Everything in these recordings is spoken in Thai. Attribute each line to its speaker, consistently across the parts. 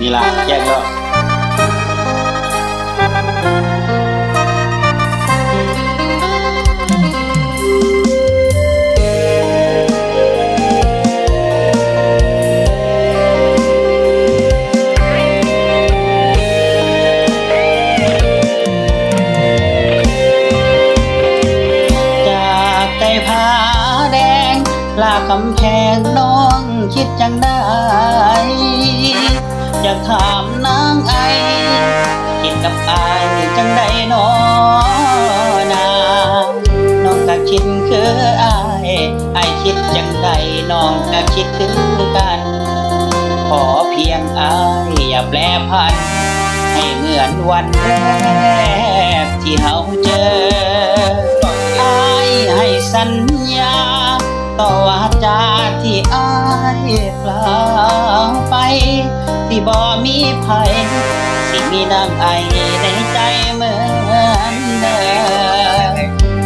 Speaker 1: นี่ล่ะแลากำแพงน้องคิดจังได้อยากถามนางไอคิดกับอายจังได้นอนางน้องก็คิดคืออายอคิดจังได้น้องก็คิดคือกัน ขอเพียงอายอย่าแปรพัน ให้เหมือนวันแรกที่เฮาเจออายให้สัญญา ต่อวาจาที่อายกล่าวไป ที่บ่มีภัยสิมีน้ำไอในใจเหมือนเดิม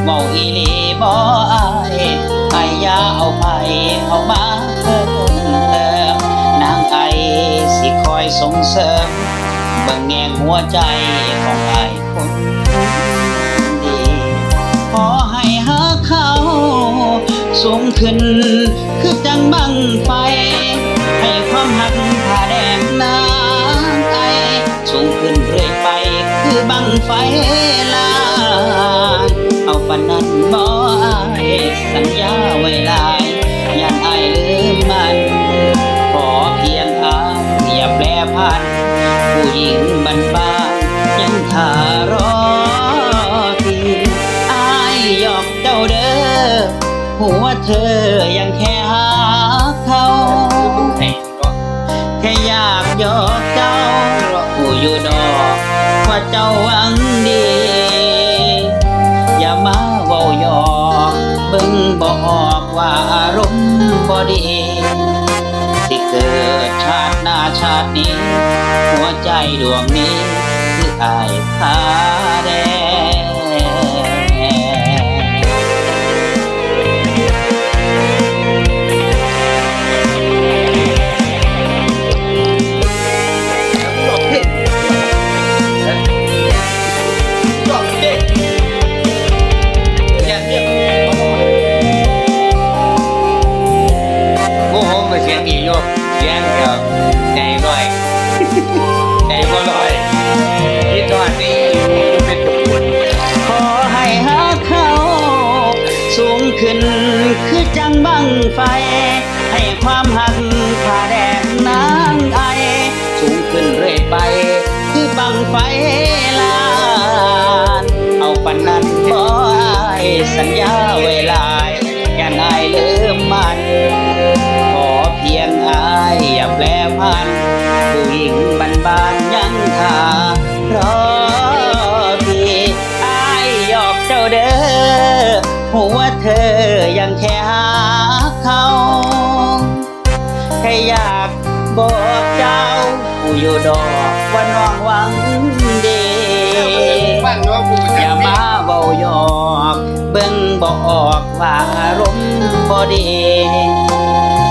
Speaker 1: เมาอีลีบ่อายไอยาเอาไปเข้ามาเพิ่มเติมนางไอสิคอยส่งเสริมเบิ่งแงงหัวใจของไอคน สูงขึ้น คือจังบังไฟ ให้ความหักผ่าแดงนาไอสูงขึ้นเรื่อยไป คือบังไฟลาเอาปนนั้นบ่อายสัญญาไว้ลายยันอายลืมมัน ขอเพียงอาอย่าแปรพันผู้หญิง หัวเธอยังแค่หาเขาแค่อยากหยอกเจ้าผู้อยู่ดอกว่าเจ้าหวังดี อย่ามาเว้าหยอกเบิ่งบอกว่าอารมณ์บ่ดีสิเกิดชาติหน้าชาตินี้ หัวใจดวงนี้คืออายพา
Speaker 2: เสียงเดียวใจลอยใจบ่ลอยที่ตอนนี้เป็นตุ่น
Speaker 1: ขอให้หาเขา สูงขึ้นคือจังบังไฟ ให้ความหักผ่าแดงนางไอ สูงขึ้นเรื่อยไป คือบังไฟลาน เอาปันนั้นบ่อยสัญญาไว้หลาานยังท่ารอพี่อายหยอกเจ้าเด้อหัวเธอยังแค่หาเขาแค่อยากบอกเจ้าผู้อยู่ดอกว่าน้องหวังดี
Speaker 2: ฟังว่ากู
Speaker 1: อย่ามาเบาหยอกเบิ่งบอกว่าอารมณ์บ่ดี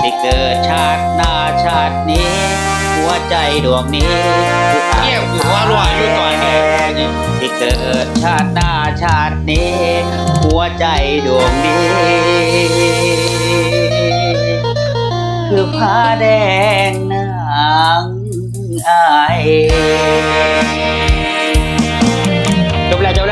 Speaker 1: สิเกิดชาติหน้าชาตินี้ หัวใจดวงนี้
Speaker 2: เนี่ยกูว่ารัยอยู่ก่อนแก
Speaker 1: ที่เกิดชาติหน้าชาตินี้ หัวใจดวงนี้ คือผ้าแดงนางอายจบแล้วจบแล้ว